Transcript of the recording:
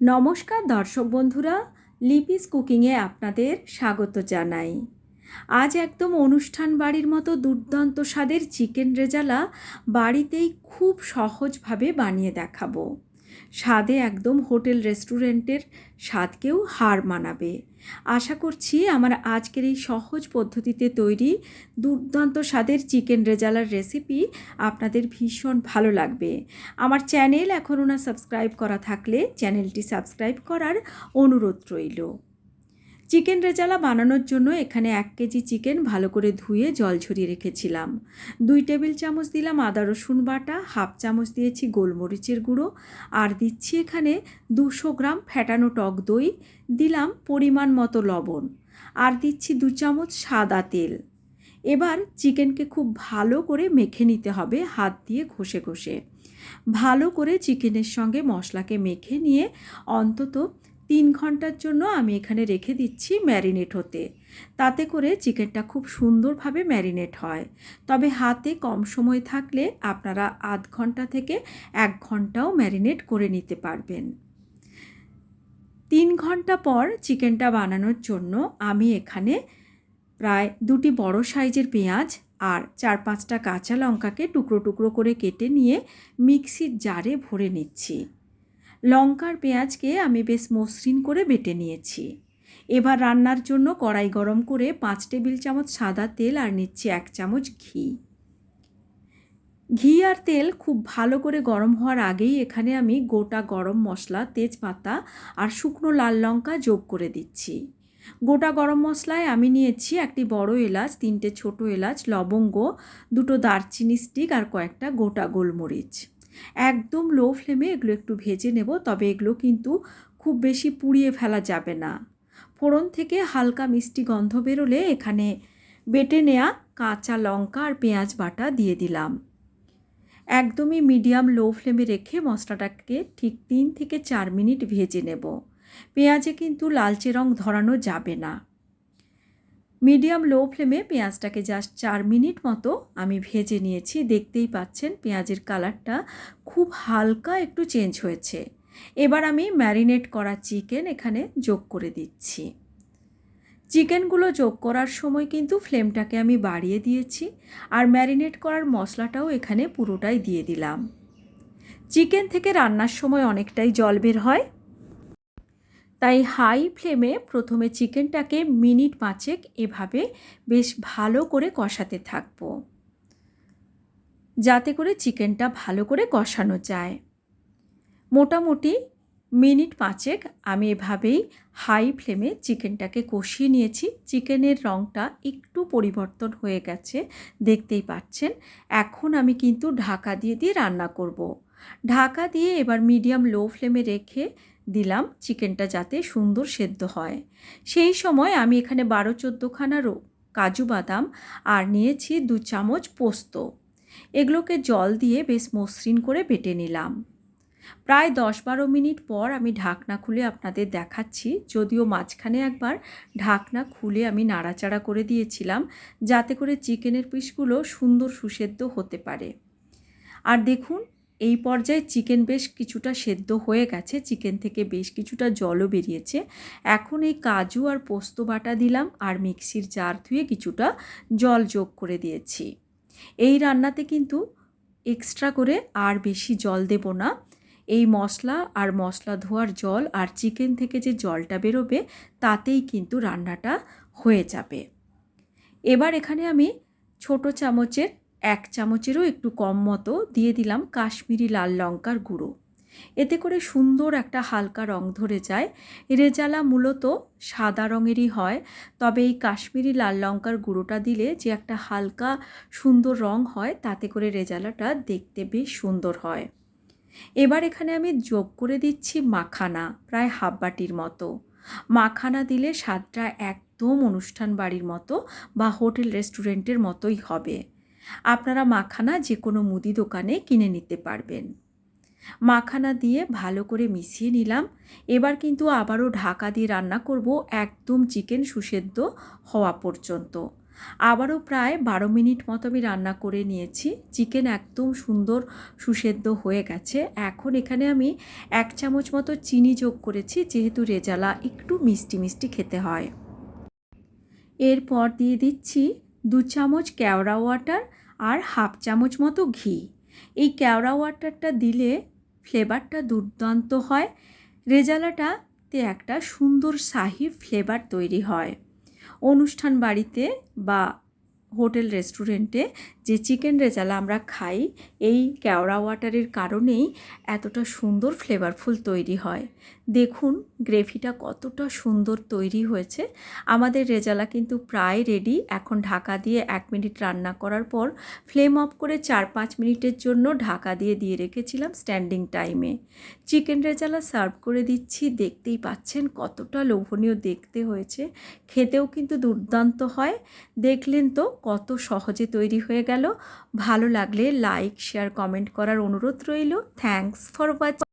নমস্কার দর্শক বন্ধুরা, লিপিস কুকিংয়ে আপনাদের স্বাগত জানাই। আজ একদম অনুষ্ঠান বাড়ির মতো দুর্দান্ত স্বাদের চিকেন রেজালা বাড়িতেই খুব সহজভাবে বানিয়ে দেখাবো। স্বাদে একদম হোটেল রেস্টুরেন্টের স্বাদকেও হার মানাবে। আশা করছি আমার আজকের এই সহজ পদ্ধতিতে তৈরি দুর্দান্ত স্বাদের চিকেন রেজালার রেসিপি আপনাদের ভীষণ ভালো লাগবে। আমার চ্যানেল এখনও না সাবস্ক্রাইব করা থাকলে চ্যানেলটি সাবস্ক্রাইব করার অনুরোধ রইল। চিকেন রেজালা বানানোর জন্য এখানে এক কেজি চিকেন ভালো করে ধুয়ে জল ঝরিয়ে রেখেছিলাম। দুই টেবিল চামচ দিলাম আদা, রসুন বাটা, হাফ চামচ দিয়েছি গোলমরিচের গুঁড়ো, আর দিচ্ছি এখানে দুশো গ্রাম ফ্যাটানো টক দই, দিলাম পরিমাণ মতো লবণ, আর দিচ্ছি দু চামচ সাদা তেল। এবার চিকেনকে খুব ভালো করে মেখে নিতে হবে হাত দিয়ে ঘষে ঘষে। ভালো করে চিকেনের সঙ্গে মশলাকে মেখে নিয়ে অন্তত তিন ঘণ্টার জন্য আমি এখানে রেখে দিচ্ছি ম্যারিনেট হতে। তাতে করে চিকেনটা খুব সুন্দরভাবে ম্যারিনেট হয়। তবে হাতে কম সময় থাকলে আপনারা আধ ঘণ্টা থেকে এক ঘন্টাও ম্যারিনেট করে নিতে পারবেন। তিন ঘণ্টা পর চিকেনটা বানানোর জন্য আমি এখানে প্রায় দুটি বড় সাইজের পেঁয়াজ আর চার পাঁচটা কাঁচা লঙ্কাকে টুকরো টুকরো করে কেটে নিয়ে মিক্সির জারে ভরে নিচ্ছি। লঙ্কার পেঁয়াজকে আমি বেশ মসৃণ করে বেটে নিয়েছি। এবার রান্নার জন্য কড়াই গরম করে পাঁচ টেবিল চামচ সাদা তেল আর নিচ্ছি এক চামচ ঘি। ঘি আর তেল খুব ভালো করে গরম হওয়ার আগেই এখানে আমি গোটা গরম মশলা, তেজপাতা আর শুকনো লাল লঙ্কা যোগ করে দিচ্ছি। গোটা গরম মশলায় আমি নিয়েছি একটি বড় এলাচ, তিনটে ছোট এলাচ, লবঙ্গ, দুটো দারচিনি স্টিক আর কয়েকটা গোটা গোলমরিচ। একদম লো ফ্লেমে এগুলো একটু ভেজে নেব, তবে এগুলো কিন্তু খুব বেশি পুড়িয়ে ফেলা যাবে না। ফোড়ন থেকে হালকা মিষ্টি গন্ধ বেরোলে এখানে বেটে নেয়া কাঁচা লঙ্কা আর পেঁয়াজ বাটা দিয়ে দিলাম। একদমই মিডিয়াম লো ফ্লেমে রেখে মশলাটাকে ঠিক তিন থেকে চার মিনিট ভেজে নেব। পেঁয়াজে কিন্তু লালচে রং ধরানো যাবে না। মিডিয়াম লো ফ্লেমে পেঁয়াজটাকে জাস্ট চার মিনিট মতো আমি ভেজে নিয়েছি। দেখতেই পাচ্ছেন পেঁয়াজের কালারটা খুব হালকা একটু চেঞ্জ হয়েছে। এবার আমি ম্যারিনেট করা চিকেন এখানে যোগ করে দিচ্ছি। চিকেনগুলো যোগ করার সময় কিন্তু ফ্লেমটাকে আমি বাড়িয়ে দিয়েছি আর ম্যারিনেট করার মশলাটাও এখানে পুরোটাই দিয়ে দিলাম। চিকেন থেকে রান্নার সময় অনেকটাই জল বের হয়। তাই হাই ফ্লেমে প্রথমে চিকেনটাকে মিনিট পাঁচেক এভাবে বেশ ভালো করে কষাতে থাকব। যাতে করে চিকেনটা ভালো করে কষানো যায়। মোটামুটি মিনিট পাঁচেক আমি এভাবেই হাই ফ্লেমে চিকেনটাকে কষিয়ে নিয়েছি। চিকেনের রঙটা একটু পরিবর্তন হয়ে গেছে, দেখতেই পাচ্ছেন। এখন আমি কিন্তু ঢাকা দিয়ে দিয়ে রান্না করব। ঢাকা দিয়ে এবার মিডিয়াম লো ফ্লেমে রেখে দিলাম চিকেনটা যাতে সুন্দর সেদ্ধ হয়। সেই সময় আমি এখানে বারো চোদ্দোখানারও কাজু বাদাম আর নিয়েছি দু চামচ পোস্ত। এগুলোকে জল দিয়ে বেশ মসৃণ করে বেটে নিলাম। প্রায় দশ বারো মিনিট পর আমি ঢাকনা খুলে আপনাদের দেখাচ্ছি। যদিও মাঝখানে একবার ঢাকনা খুলে আমি নাড়াচাড়া করে দিয়েছিলাম যাতে করে চিকেনের পিসগুলো সুন্দর সুসেদ্ধ হতে পারে। আর দেখুন এই পর্যায়ে চিকেন বেশ কিছুটা সেদ্ধ হয়ে গেছে, চিকেন থেকে বেশ কিছুটা জলও বেরিয়েছে। এখন এই কাজু আর পোস্ত বাটা দিলাম আর মিক্সির জার ধুয়ে কিছুটা জল যোগ করে দিয়েছি। এই রান্নাতে কিন্তু এক্সট্রা করে আর বেশি জল দেব না। এই মশলা আর মশলা ধোয়ার জল আর চিকেন থেকে যে জলটা বেরোবে, তাতেই কিন্তু রান্নাটা হয়ে যাবে। এবার এখানে আমি ছোট চামচের এক চামচেরও একটু কম মতো দিয়ে দিলাম কাশ্মীরি লাল লঙ্কার গুঁড়ো। এতে করে সুন্দর একটা হালকা রং ধরে যায়। রেজালা মূলত সাদা রঙেরই হয়, তবে এই কাশ্মীরি লাল লঙ্কার গুঁড়োটা দিলে যে একটা হালকা সুন্দর রং হয়, তাতে করে রেজালাটা দেখতে বেশ সুন্দর হয়। এবার এখানে আমি যোগ করে দিচ্ছি মাখানা, প্রায় হাফ বাটির মতো। মাখানা দিলে স্বাদটা একদম অনুষ্ঠান বাড়ির মতো বা হোটেল রেস্টুরেন্টের মতোই হবে। আপনারা মাখানা যে কোনো মুদি দোকানে কিনে নিতে পারবেন। মাখানা দিয়ে ভালো করে মিশিয়ে নিলাম। এবার কিন্তু আবারও ঢাকা দিয়ে রান্না করব একদম চিকেন সুসেদ্ধ হওয়া পর্যন্ত। আবারও প্রায় বারো মিনিট মতো আমি রান্না করে নিয়েছি। চিকেন একদম সুন্দর সুসেদ্ধ হয়ে গেছে। এখন এখানে আমি এক চামচ মতো চিনি যোগ করেছি, যেহেতু রেজালা একটু মিষ্টি মিষ্টি খেতে হয়। এরপর দিয়ে দিচ্ছি দু চামচ কেওড়া ওয়াটার আর হাফ চামচ মতো ঘি। এই কেওড়া ওয়াটারটা দিলে ফ্লেভারটা দুর্দান্ত হয়। রেজালাটাতে একটা সুন্দর শাহি ফ্লেভার তৈরি হয়। অনুষ্ঠান বাড়িতে বা হোটেল রেস্টুরেন্টে যে চিকেন রেজালা আমরা খাই, এই কেওড়া ওয়াটারের কারণেই এতটা সুন্দর ফ্লেভারফুল তৈরি হয়। দেখুন গ্রেভিটা কতটা সুন্দর তৈরি হয়েছে। আমাদের রেজালা কিন্তু প্রায় রেডি এখন ঢাকা দিয়ে এক মিনিট রান্না করার পর ফ্লেম অফ করে চার পাঁচ মিনিটের জন্য ঢাকা দিয়ে দিয়ে রেখেছিলাম স্ট্যান্ডিং টাইমে চিকেন রেজালা সার্ভ করে দিচ্ছি, দেখতেই পাচ্ছেন কতটা লোভনীয় দেখতে হয়েছে। খেতেও কিন্তু দুর্দান্ত হয়। দেখলেন তো কত সহজে তৈরি হয়ে গেল। ভালো লাগলে লাইক শেয়ার কমেন্ট করার অনুরোধ রইল। Thanks for watch